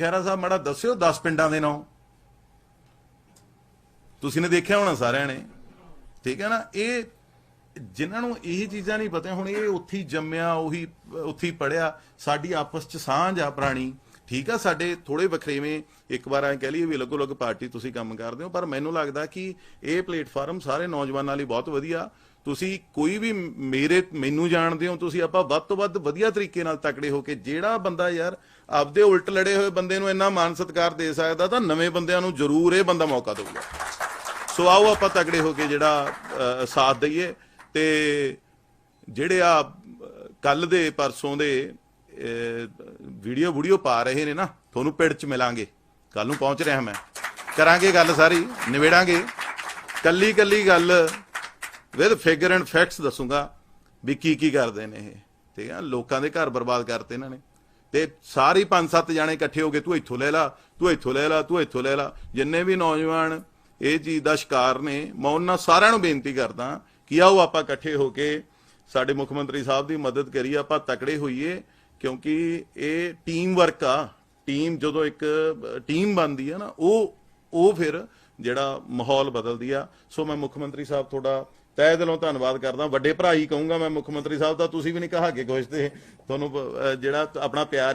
ਖੈਰਾ ਸਾਹਿਬ, ਮੜਾ ਦੱਸਿਓ 10 ਪਿੰਡਾਂ ਦੇ ਨਾਂ। ਤੁਸੀਂ ਨੇ ਦੇਖਿਆ ਹੋਣਾ ਸਾਰਿਆਂ ਨੇ। ਠੀਕ ਹੈ ਨਾ? ਇਹ ਜਿਨ੍ਹਾਂ ਨੂੰ ਇਹ ਚੀਜ਼ਾਂ ਨਹੀਂ ਪਤਾ ਹੁਣ ਇਹ ਉੱਥੇ ਜੰਮਿਆ, ਉਹੀ, ਉੱਥੇ ਹੀ ਪੜਿਆ ਸਾਡੀ ਆਪਸ ਚ ਸਾਂਝ ਆ ਪੁਰਾਣੀ। ਠੀਕ ਆ, ਸਾਡੇ ਥੋੜੇ ਵਖਰੇਵੇਂ ਇੱਕ ਵਾਰ ਐਂ ਕਹਿ ਲਈਏ ਵੀ ਅਲੱਗ ਅਲੱਗ ਪਾਰਟੀ ਤੁਸੀਂ ਕੰਮ ਕਰਦੇ ਹੋ, ਪਰ ਮੈਨੂੰ ਲੱਗਦਾ ਕਿ ਇਹ ਪਲੇਟਫਾਰਮ ਸਾਰੇ ਨੌਜਵਾਨਾਂ ਲਈ ਬਹੁਤ ਵਧੀਆ। ਤੁਸੀਂ ਕੋਈ ਵੀ ਮੇਰੇ, ਮੈਨੂੰ ਜਾਣਦੇ ਹੋ, ਤੁਸੀਂ ਆਪਾਂ ਵੱਧ ਤੋਂ ਵੱਧ ਵਧੀਆ ਤਰੀਕੇ ਨਾਲ ਤਕੜੇ ਹੋ ਕੇ ਜਿਹੜਾ ਬੰਦਾ ਯਾਰ ਆਪਦੇ ਉਲਟ ਲੜੇ ਹੋਏ ਬੰਦੇ ਨੂੰ ਇੰਨਾ ਮਾਨ ਸਤਿਕਾਰ ਦੇ ਸਕਦਾ, ਤਾਂ ਨਵੇਂ ਬੰਦਿਆਂ ਨੂੰ ਜ਼ਰੂਰ ਇਹ ਬੰਦਾ ਮੌਕਾ ਦੇਊਗਾ। ਸੋ ਆਓ ਆਪਾਂ ਤਕੜੇ ਹੋ ਕੇ ਜਿਹੜਾ ਸਾਥ ਦਈਏ ਤੇ ਜਿਹੜੇ ਆ ਕੱਲ ਦੇ, ਪਰਸੋਂ ਦੇ ਵੀਡੀਓ ਵੀਡੀਓ ਪਾ ਰਹੇ ਨੇ ਨਾ, ਤੁਹਾਨੂੰ ਪਿੰਡ ਚ ਮਿਲਾਂਗੇ। ਕੱਲ ਨੂੰ ਪਹੁੰਚ ਰਿਹਾ ਮੈਂ। ਕਰਾਂਗੇ ਗੱਲ ਸਾਰੀ, ਨਿਬੇੜਾਂਗੇ। ਕੱਲੀ ਕੱਲੀ ਗੱਲ ਵਿਦ ਫਿਗਰ ਐਂਡ ਫੈਕਟਸ ਦੱਸੂਗਾ ਵੀ ਕੀ ਕੀ ਕਰਦੇ ਨੇ ਇਹ। ਠੀਕ ਆ, ਲੋਕਾਂ ਦੇ ਘਰ ਬਰਬਾਦ ਕਰਤੇ ਇਹਨਾਂ ਨੇ। ਤੇ ਸਾਰੇ ਪੰਜ ਸੱਤ ਜਾਣੇ ਇਕੱਠੇ ਹੋ ਕੇ ਤੂੰ ਇੱਥੋਂ ਲੈ ਲਾ, ਤੂੰ ਇੱਥੋਂ ਲੈ ਲਾ, ਤੂੰ ਇੱਥੋਂ ਲੈ ਲਾ। ਜਿੰਨੇ ਵੀ ਨੌਜਵਾਨ ਇਹ ਚੀਜ਼ ਦਾ ਸ਼ਿਕਾਰ ਨੇ, ਮੈਂ ਉਹਨਾਂ ਸਾਰਿਆਂ ਨੂੰ ਬੇਨਤੀ ਕਰਦਾ ਕਿ ਆਓ ਆਪਾਂ ਇਕੱਠੇ ਹੋ ਕੇ ਸਾਡੇ ਮੁੱਖ ਮੰਤਰੀ ਸਾਹਿਬ ਦੀ ਮਦਦ ਕਰੀਏ, ਆਪਾਂ ਤਕੜੇ ਹੋਈਏ। ਕਿਉਂਕਿ ਇਹ ਟੀਮ ਵਰਕ ਆ। ਟੀਮ ਜਦੋਂ ਇੱਕ ਟੀਮ ਬਣਦੀ ਆ ਨਾ, ਉਹ ਉਹ ਫਿਰ ਜਿਹੜਾ ਮਾਹੌਲ ਬਦਲਦੀ ਆ। ਸੋ ਮੈਂ ਮੁੱਖ ਮੰਤਰੀ ਸਾਹਿਬ ਤੁਹਾਡਾ ਤਹਿ ਦਿਲੋਂ ਧੰਨਵਾਦ ਕਰਦਾ। ਵੱਡੇ ਭਰਾ ਹੀ ਕਹੂੰਗਾ ਮੈਂ ਮੁੱਖ ਮੰਤਰੀ ਸਾਹਿਬ ਦਾ, ਤੁਸੀਂ ਵੀ ਨਹੀਂ ਕਹਾ ਕੇ ਕੁਛ ਤੇ। ਤੁਹਾਨੂੰ ਜਿਹੜਾ ਆਪਣਾ ਪਿਆਰ ਹੀ